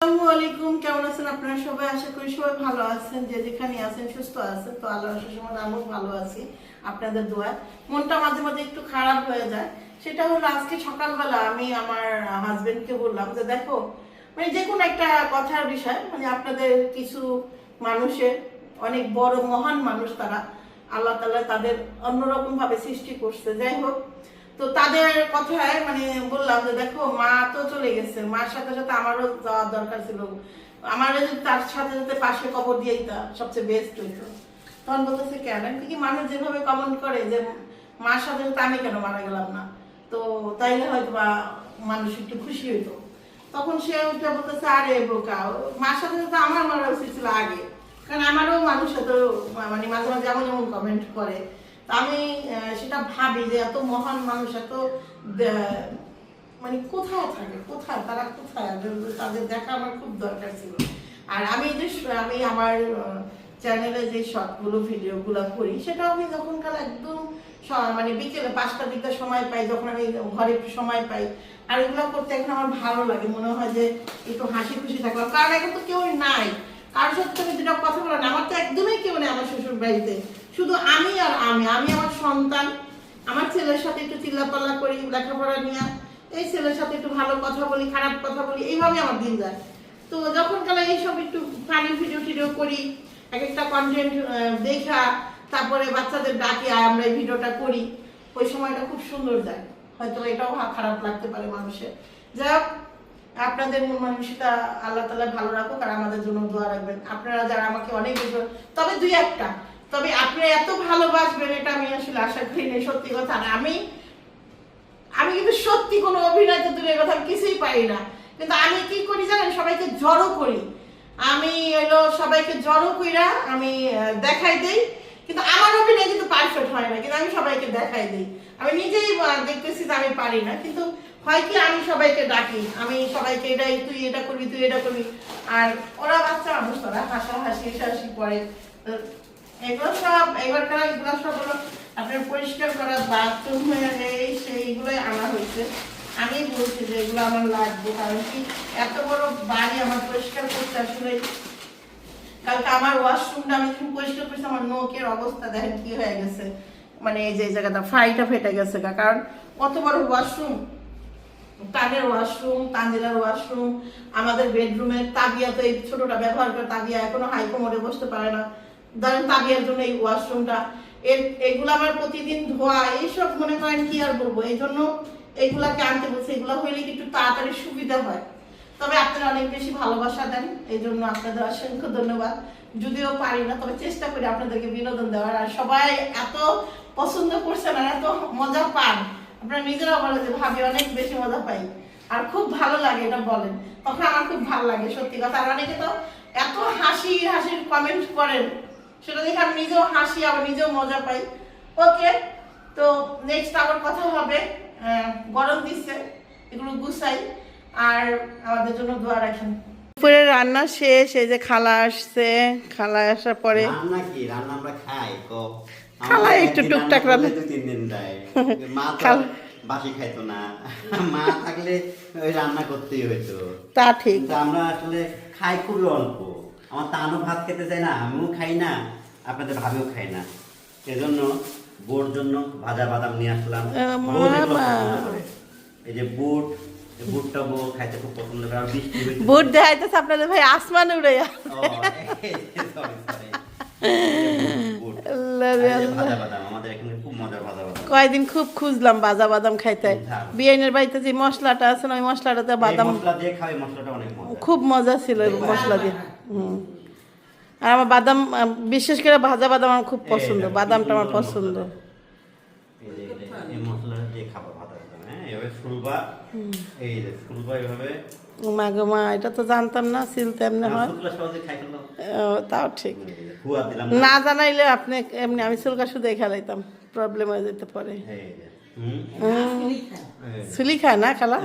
আসসালামু কেমন আছেন আপনারা সবাই? আশা করি সবাই ভালো আছেন। যে যেখানে আছেন, সুস্থ আছেন। তো আল্লাহ সময় ভালো আছি, আপনাদের মনটা মাঝে মাঝে একটু খারাপ হয়ে যায়। সেটা হলো আজকে সকালবেলা আমি আমার হাজবেন্ডকে বললাম যে, দেখো মানে যে কোনো একটা কথার বিষয় মানে আপনাদের কিছু মানুষের, অনেক বড় মহান মানুষ তারা আল্লাহ তাআলা তাদের অন্যরকম ভাবে সৃষ্টি করছে। যাই হোক তো তাদের কথায় মানে বললাম যে, দেখো, মা তো চলে গেছে। মার সাথে সাথে আমারও যাওয়ার দরকার ছিল। আমার যদি তার সাথে সাথে পাশে কবর দিয়ে দিতা, সবচেয়ে বেস্ট হইতো। তখন বলতেছে, কেন? কি মানুষ যেভাবে কমেন্ট করে যে, মার সাথে সাথে আমি কেন মারা গেলাম না? তো তাইলে হয়তো বা মানুষ একটু খুশি হইতো। তখন সে ওইটা বলতেছে, আরে বোকা, মার সাথে সাথে আমার মারা উচিত ছিল আগে। কারণ আমারও মানুষ সাথে মানে মাঝে মাঝে এমন এমন কমেন্ট করে। আমি সেটা ভাবি যে এত মহান মানুষ, এত মানে কোথায় থাকে? কোথায়? তারা কোথায়? তাদের দেখা আমার খুব দরকার ছিল। আর আমি যে আমি আমার চ্যানেলে যে শর্টগুলো ভিডিওগুলো করি, সেটা আমি যখন কাল একদম মানে বিকেলে পাঁচটার দিকটা সময় পাই, যখন আমি ঘরে একটু সময় পাই, আর এগুলো করতে এখন আমার ভালো লাগে। মনে হয় যে একটু হাসি খুশি থাকলাম। কারণ এখন তো কেউ নাই। কারোর সাথে তুমি যেটা কথা বলো না, আমার তো একদমই কেউ নেই আমার শ্বশুর বাড়িতে শুধু আমি আর আমি আমি আমার সন্তান, আমার ছেলের সাথে একটু চিল্লাপাল্লা করি, লেখাপড়া নিয়ে, এই ছেলের সাথে একটু ভালো কথা বলি, খারাপ কথা বলি, এইভাবে আমার দিন যায়। তো যখন কালে এইসব একটু ফানি ভিডিও টিডিও করি, এক একটা কন্টেন্ট দেখা, তারপরে বাচ্চাদের ডাকে, আয় আমরা এই ভিডিওটা করি, ওই সময়টা খুব সুন্দর যায়। হয়তো এটাও খারাপ লাগতে পারে মানুষের। যাই হোক, আপনাদের মন মানসিকতা আল্লাহ তালা ভালো রাখুক আর আমাদের জন্য দোয়া রাখবেন। আপনারা যারা আমাকে অনেক তবে দুই একটা তবে আপনি এত ভালোবাসবেন, এটা আমি আসলে আশা করি না সত্যি কথা না। আমি আমি কিন্তু সত্যি কোনো অভিনয় তো দূরের কথা আমি কিছুই পারি না। কিন্তু আমি কি করি জানেন, সবাইকে জড়ো করি। আমি হলো সবাইকে জড়ো কইরা আমি দেখাই দেই। কিন্তু আমার অভিনয় কিন্তু পারফেক্ট হয় না, কিন্তু আমি সবাইকে দেখাই দিই। আমি নিজেই দেখতেছি যে আমি পারি না, কিন্তু হয় কি আমি সবাইকে ডাকি, আমি সবাইকে এটাই, তুই এটা করবি, তুই এটা করবি। আর ওরা বাচ্চা মানুষ তারা হাসা হাসি করে। এগুলো সব এবারকার এগুলো সব হলো আপনার পরিষ্কার করা বাথরুম এই সেইগুলোই আনা হয়েছে। আমি বলছি যে এগুলো আমার লাগবে, কারণ কি এত বড় বাড়ি আমার পরিষ্কার করতে আসলে কালকে আমার ওয়াশরুমটা আমি যখন পরিষ্কার করছি, আমার নোকের অবস্থা দেখেন কি হয়ে গেছে। মানে এই যে জায়গাটা ফ্রাইটা ফেটে গেছে কারণ কত বড় ওয়াশরুম কানের ওয়াশরুম তানজিলার ওয়াশরুম আমাদের বেডরুমের তাবিয়া তো এই ছোটটা ব্যবহার করে তাবিয়া এখনও হাই কোমরে বসতে পারে না। ধরেন তাবিয়ার জন্য এই ওয়াশরুমটা এর, এগুলো আমার প্রতিদিন ধোয়া, এইসব মনে করেন কি আর বলব? এই জন্য এইগুলাকে আনতে বলছে, এগুলো হইলে একটু তাড়াতাড়ি সুবিধা হয়? তবে আপনারা অনেক বেশি ভালোবাসা দেন এই জন্য আপনাদের অসংখ্য ধন্যবাদ। যদিও পারি না, তবে চেষ্টা করি আপনাদেরকে বিনোদন দেওয়ার। আর সবাই এত পছন্দ করছেন আর এত মজা পান আপনারা নিজেরাও বলে যে, ভাবি, অনেক বেশি মজা পাই। আর খুব ভালো লাগে এটা বলেন। তখন আমার খুব ভালো লাগে, সত্যি কথা। আর অনেকে তো এত হাসি হাসির কমেন্ট করেন সেটা দেখে আমি নিজেও হাসি আবার নিজেও মজা পাই। ওকে তো নেক্সট আবার কথা হবে। গরম দিচ্ছে এগুলো গুছাই। আর আমাদের জন্য দোয়া রাখেন। দুপুরে রান্না শেষ এই যে খালা আসছে। খালা আসার পরে রান্না কি? রান্না আমরা খাই তো খালা একটু টুকটাক রান্না দু তিন দিন দেয়। মা বাসি খাইতো না। মা থাকলে ওই রান্না করতেই হইতো। তা ঠিক। আমরা আসলে খাই খুবই অল্প। আমার তানও ভাত খেতে চাই না আমিও খাই না আপনাদের ভাবিও খাই না এজন্য বোর জন্য ভাজা বাদাম নিয়ে আসলাম। এই যে বুট বুটটা বউ খাইতে খুব পছন্দ করে আর বৃষ্টি বুট দেখাইতেছে আপনাদের ভাই আসমান উড়ে। কয়দিন খুব খুঁজলাম বাজা বাদাম খাইতে। বিয়াইনের বাড়িতে যে মশলাটা আছে না ওই মশলাটাতে বাদাম। খুব মজা ছিল মশলা দিয়ে হুম। আর আমার বাদাম বিশেষ করে ভাজা বাদাম আমার খুব পছন্দ বাদামটা আমার পছন্দ। মশলা। এই যে, এই যে, এই মশলা দিয়ে খাবার ভাজা বাদাম, হ্যাঁ? মা গো মা এটা তো জানতাম না সিলতে এমনি হয়। তাও ঠিক। না। জানাইলে আপনি এমনি আমি চুলকা শুধু খেলাইতাম প্রবলেম হয়ে যেতে পারে। চুলি খায় না খালা?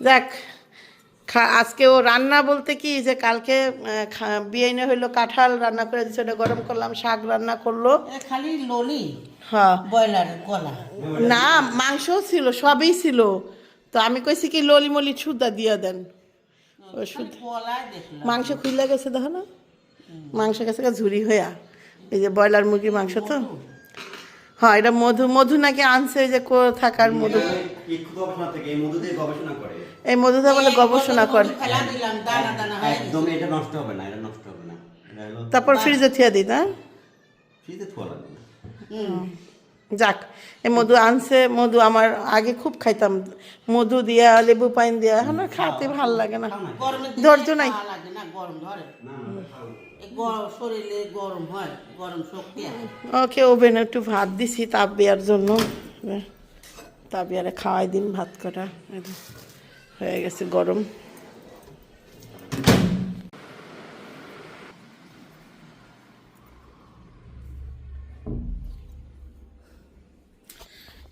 যাক আজকে ও রান্না বলতে কি যে কালকে বিয়েনে হইল কাঁঠাল রান্না করে দিচ্ছে ওটা গরম করলাম শাক রান্না করল। খালি ললি হ্যাঁ। ব্রয়লার গলা না মাংসও ছিল সবই ছিল। তো আমি কইছি কি ললি মলি সুদা দিয়া দেন। মাংস খুইলা গেছে দেখো না? মাংস গেছে ঝুরি হইয়া। এই যে ব্রয়লার মুরগির মাংস তো? হ্যাঁ এটা মধু মধু নাকি আনছে যে কো- থাকার মধু। এই মধু দিয়ে গবেষণা করে। এই মধুটা বলে গবেষণা করে। ফেলা দিলাম দানা দানা গেছে। একদম এটা নষ্ট হবে না এটা নষ্ট হবে না। এটা হলো তারপর ফ্রিজে থিয়া দিই না? যাক এই মধু আনছে মধু আমার আগে খুব খাইতাম। মধু দিয়া লেবু পাইন দিয়া এখন খাতে ভালো লাগে না। ধৈর্য নাই। ওকে, ওভেনে একটু ভাত দিছি তাপ দেওয়ার জন্য। তাপ বিয়ারে খাওয়াই দিন ভাত কটা। হয়ে গেছে গরম।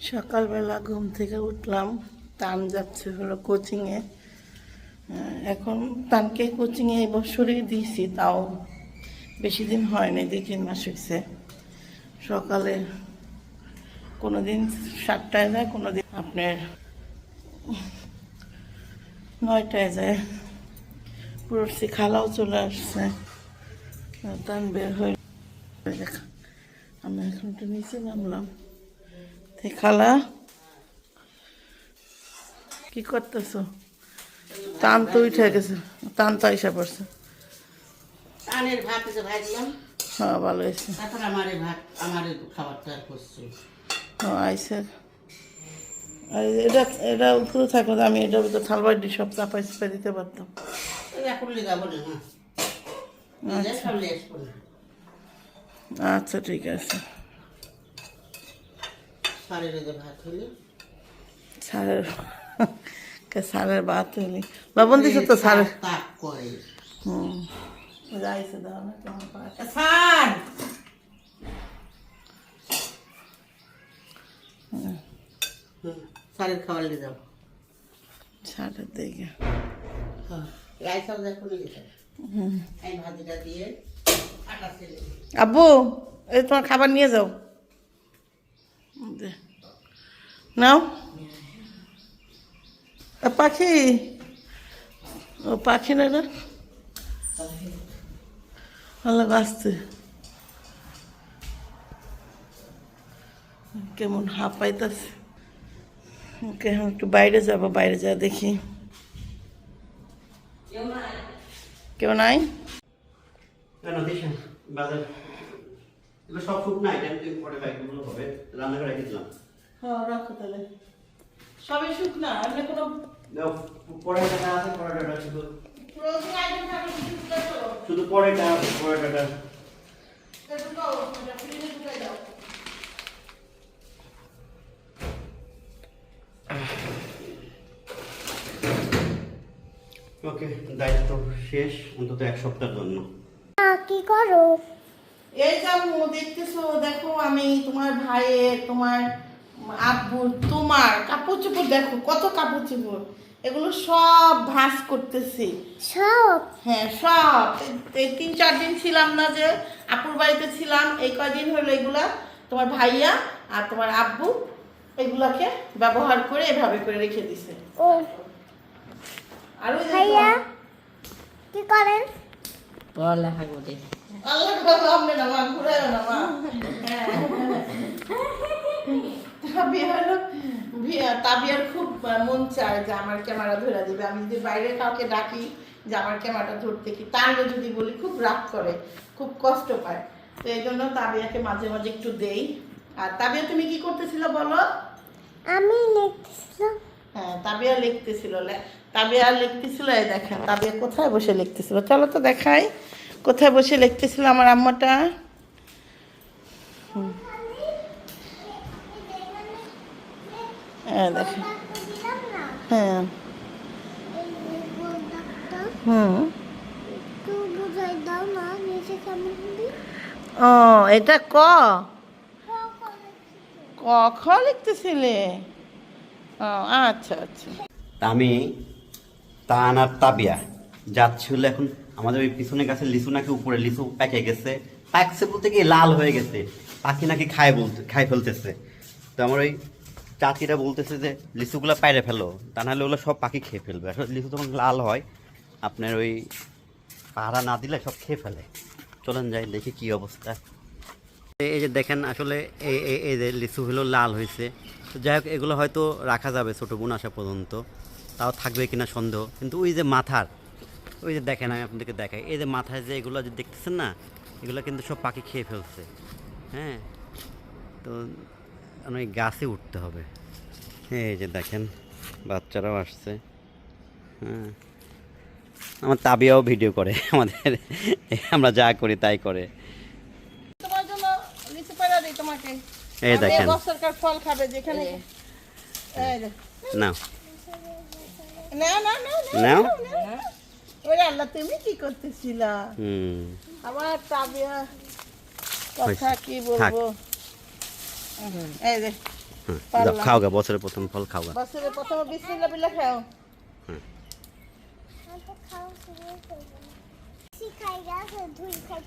সকালবেলা ঘুম থেকে উঠলাম টান যাচ্ছে হলো কোচিংয়ে এখন তানকে কোচিংয়ে এই বছরই দিয়েছি, তাও বেশি দিন হয়নি দুই, তিন মাস হয়েছে সকালে কোনো দিন সাতটায় যায় কোনো দিন আপনার নয়টায় যায়। পুরোসি খালাও চলে আসছে। তান বের হয়ে আমি এখন একটু নিচে নামলাম। খালা, কি করতেছো? টান তো উঠে গেছে টান তো এসে পড়ছে। ভাত এসে ভাজলাম হ্যাঁ ভালো হয়েছে। তারপর আমার ভাত আমার খাবারটা করছি। ও আইসে। আর এটা এটা উপরে থাকলে তো আমি এটার ভিতরে থালবাড়ি সব চাপাই চাপাই দিতে পারতাম। এখন না লেস করে আচ্ছা। ঠিক আছে। সারের যে ভাত হইলে। সারের সারের লবণ দিছে তো সারের? হুম। যাইছে দাও না কেমন পায় সার সারের খাবার নিয়ে যাও সারের দিকে হ্যাঁ রাইস আব্বু এই তোমার খাবার নিয়ে যাও দে। নাও পাখি ও পাখি না ভালো আসছে কেমন হাঁপাইতেছে ওকে এখন একটু বাইরে যাব বাইরে যা দেখি। কেউ নাই? সব শুক না এটা পরে বাইকগুলো হবে। রান্না করে রেখেছিলাম হ্যাঁ রাখো তাহলে। সবই শুক এমনি কোনো পরে আছে পরে শুধু প্রয়োজন আইটেম শুধু পরে টাকা পরে টাকা এটা ঢুকাও, এটা ফ্রিজে ঢুকাই দাও। ওকে দায়িত্ব শেষ অন্তত এক সপ্তাহের জন্য। কি করো? এই যে আম্মু দেখতেছো দেখো আমি তোমার ভাইয়ের তোমার আব্বু তোমার কাপড় চোপড় দেখো কত কাপড় চোপড়। এগুলো সব ভাঁজ করতেছি। সব? হ্যাঁ সব। এই- তিন চার দিন ছিলাম না যে আপুর বাড়িতে ছিলাম এই কয়দিন হলো এগুলা তোমার ভাইয়া আর তোমার আব্বু এগুলাকে ব্যবহার করে এভাবে করে রেখে দিছে। ও। আর ওই ভাইয়া কি করেন? পড়ালেখা করে আল্লাহ বাবা না মা ঘুরায় না মা। তাবিয়া হলো। তাবিয়ার খুব মন চায় যে আমার ক্যামেরা ধরে দিবে। আমি যদি বাইরে কাউকে ডাকি যে আমার ক্যামেরাটা ধরতে কি তাহলে যদি বলি খুব রাগ করে খুব কষ্ট পায়। তো এই জন্য তাবিয়াকে মাঝে মাঝে একটু দেই। আর তাবিয়া তুমি কি করতেছিল বলো? আমি লিখতেছিলাম। হ্যাঁ তাবিয়া লিখতেছিল তাবিয়া লিখতেছিল এই দেখেন তাবিয়া কোথায় বসে লিখতেছিল? চলো তো দেখাই। কোথায় বসে লিখতেছিল আমার আম্মাটা হুম। হ্যাঁ দেখেন হ্যাঁ। হুম। ও, এটা ক? ক, খ লিখতেছিলে? ও আচ্ছা আচ্ছা। আমি তান আর তাবিয়া। যাচ্ছি হলো এখন আমাদের ওই পিছনে গাছের লিচু নাকি উপরে, লিচু পেকে গেছে। পাকছে বলতে কি লাল হয়ে গেছে। পাখি নাকি খায় বলতে খাই ফেলতেছে। তো আমার ওই চাচিরা বলতেছে যে, লিচুগুলো পাইরে ফেলো। তা নাহলে ওগুলো সব পাখি খেয়ে ফেলবে। আসলে লিচু যখন লাল হয়, আপনার ওই পাহারা না দিলে সব খেয়ে ফেলে। চলেন যাই, দেখি কি অবস্থা। এই যে দেখেন, আসলে এই যে লিচু হলো লাল হয়েছে। তো যাই হোক, এগুলো হয়তো রাখা যাবে ছোটো বোন আসা পর্যন্ত। তাও থাকবে কিনা সন্দেহ। কিন্তু ওই যে মাথার, ওই যে দেখেন, আমি আপনাদেরকে দেখাই। এই যে মাথায় যে এগুলো যে দেখতেছেন না, এগুলো কিন্তু সব পাখি খেয়ে ফেলছে। হ্যাঁ? তো অনেক গাছে উঠতে হবে। হ্যাঁ এই যে দেখেন বাচ্চারাও আসছে। হ্যাঁ। আমার তাবিয়াও ভিডিও করে আমাদের। আমরা যা করি তাই করে। তোমার জন্য লিচু পাড়া দিই তোমাকে। এই দেখেন। ফল খাবে যেখানে। এই যে। না না না না নাও ওরে আল্লাহ তুমি কি করতেছিলা? হুম। আমার তাবিয়া কথা কি বলব? এই যে হুম, পারলাম। যাও, খাও গা বছরের প্রথম ফল খাও গা। বছরে প্রথমে বিসমিল্লাহ বিল্লাহ খাও।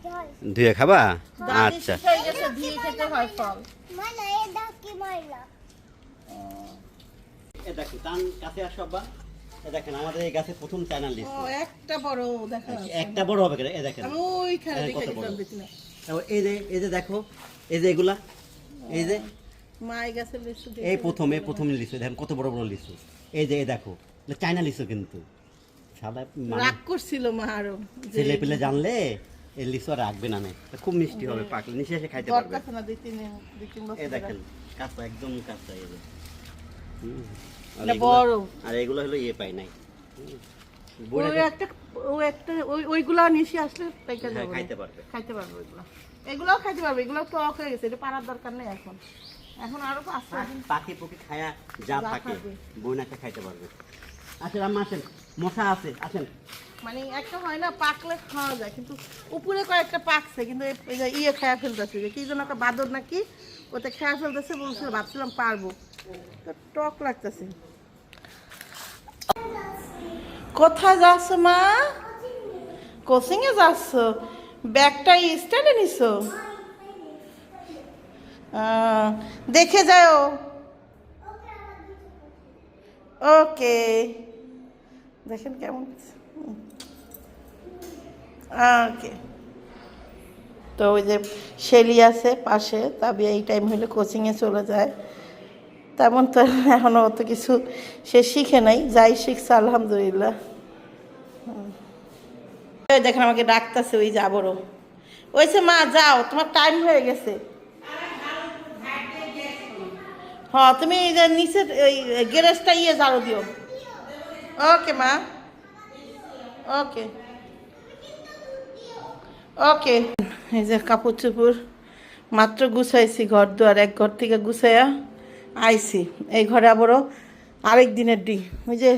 হয় ধুয়ে খাবা? আচ্ছা। দেখেন আমাদের এই গাছে প্রথম চ্যানেল ও একটা বড় দেখা একটা বড় হবে এ দেখেন। এই যে এই যে দেখো এই যে এগুলা এই যে এই প্রথম এই প্রথম লিচু দেখেন কত বড় বড় লিচু এই যে এই দেখো চায়না লিচু কিন্তু। সাদা মানে রাগ করছিল মা আরও ছেলে পেলে জানলে এই লিচু আর রাখবে না। খুব মিষ্টি হবে পাকলে। নিচে এসে খাইতে পারবে। দরকার না দুই তিন দুই তিন বছর এই দেখেন কাঁচা একদম কাঁচা এই যে। আর এগুলা- হলো ইয়ে পাই নাই। ওই একটা ওই একটা ওই ওইগুলা নিশি আসলে হ্যাঁ, খাইতে পারবে। খাইতে পারবে ওইগুলা। এগুলাও খাইতে পারবে এগুলো তো অফ হয়ে গেছে এটা পারার দরকার নেই এখন। এখন আরও পাঁচটা পা- পাখি পুকি খায়া যা থাকে বইনাকে খাইতে পারবে। আসেন আম্মা আসেন। মশা আছে আসেন। মানে একটা হয় না পাকলে খাওয়া যায় কিন্তু উপরে কয়েকটা পাকছে কিন্তু ইয়ে খায়া ফেলতেছে যে কি যেন একটা বাদর নাকি ওতে খেয়া ফেলতেছে বলছিল ভাবছিলাম পারব। তো টক লাগতেছে। কোথায় যাচ্ছ মা? কোচিং এ যাচ্ছ? ব্যাগটা স্টাইলে নিছ? দেখে যাও। ওকে। দেখেন কেমন ওকে। তো ওই যে শেলি আছে পাশে তবে এই টাইম হলে কোচিংয়ে চলে যায়। তেমন তো এখনও অত কিছু সে শিখে নাই, যাই শিখছে, আলহামদুলিল্লাহ। দেখেন আমাকে ডাকতেছে, ওই যাবরও ওইছে, মা, যাও, তোমার টাইম হয়ে গেছে। হ্যাঁ তুমি এই যে নিচের ওই গ্যারেজটা ইয়ে ঝাড়ু দিও। ওকে মা। ওকে ওকে এই যে কাপড় চোপড় মাত্র গুছাইছি, ঘর দুয়ার এক ঘর থেকে গুছাইয়া আইছি। এই ঘরে আবারও আরেক দিনের ডি ওই যে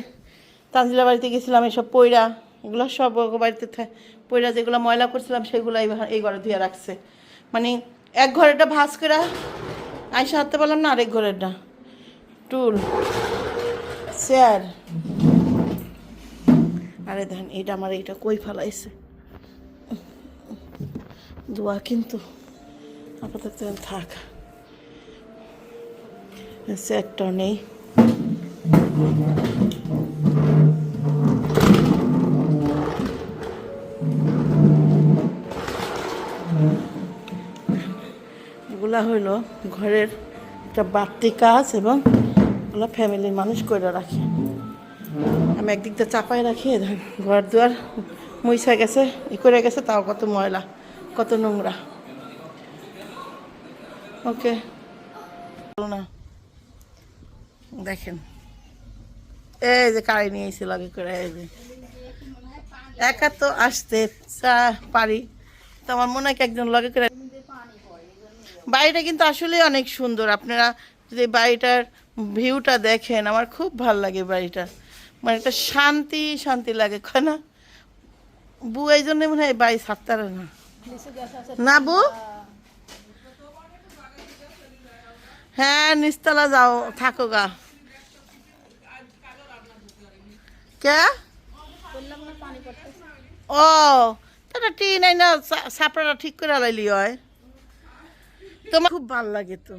তানজিলা বাড়িতে গেছিলাম এইসব পয়রা এগুলো সব বাড়িতে পয়রা যেগুলো ময়লা করছিলাম সেগুলো এই ঘর- ধুয়ে রাখছে। মানে এক ঘরেটা ভাজ করে আইসা হাঁটতে পারলাম না, আরেক ঘরেরটা। টুল, চেয়ার। আরে দেখেন এটা আমার, এইটা কই ফেলাইছে? দোয়া কিন্তু আপাতত থাক। চেয়ারটাও নেই। এগুলা হইল ঘরের একটা বাড়তি কাজ এবং ফ্যামিলির মানুষ করে রাখে। আমি একদিকটা চাপাই রাখি ঘর দুয়ার মুইসা গেছে ই করে গেছে, তাও কত ময়লা, কত নোংরা। ওকে না। দেখেন, এই যে নিয়ে এসে লাগে করে এই যে। একা তো আসতে চা পারি, তো আমার মনে হয় একজন লগে করে বাড়িটা কিন্তু আসলে অনেক সুন্দর। আপনারা যদি বাড়িটার ভিউটা দেখেন, আমার খুব ভালো লাগে বাড়িটা। মানে একটা শান্তি শান্তি লাগে। কয় না? বু এই জন্য মনে হয় বাড়ি ছাড়তে পারে না। না বু হ্যাঁ নিস্তলা যাও, থাকো গা। কে? ও তাটা টিন এই না সাপড়াটা ঠিক করে লাইলি হয়। তোমার খুব ভালো লাগে তো।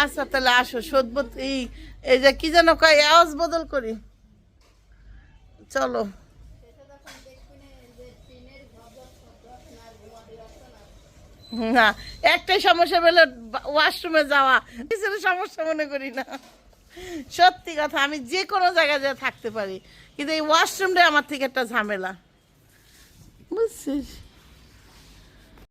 আচ্ছা তাহলে আসো শোধ এই এই যে কি যেন কয় আওয়াজ বদল করি। চলো। না একটাই সমস্যা পেলে ওয়াশরুমে যাওয়া। কিছু সমস্যা মনে করি না। সত্যি কথা আমি যে কোনো জায়গায় যা থাকতে পারি। কিন্তু এই ওয়াশরুমটা আমার থেকে একটা ঝামেলা। বুঝছিস?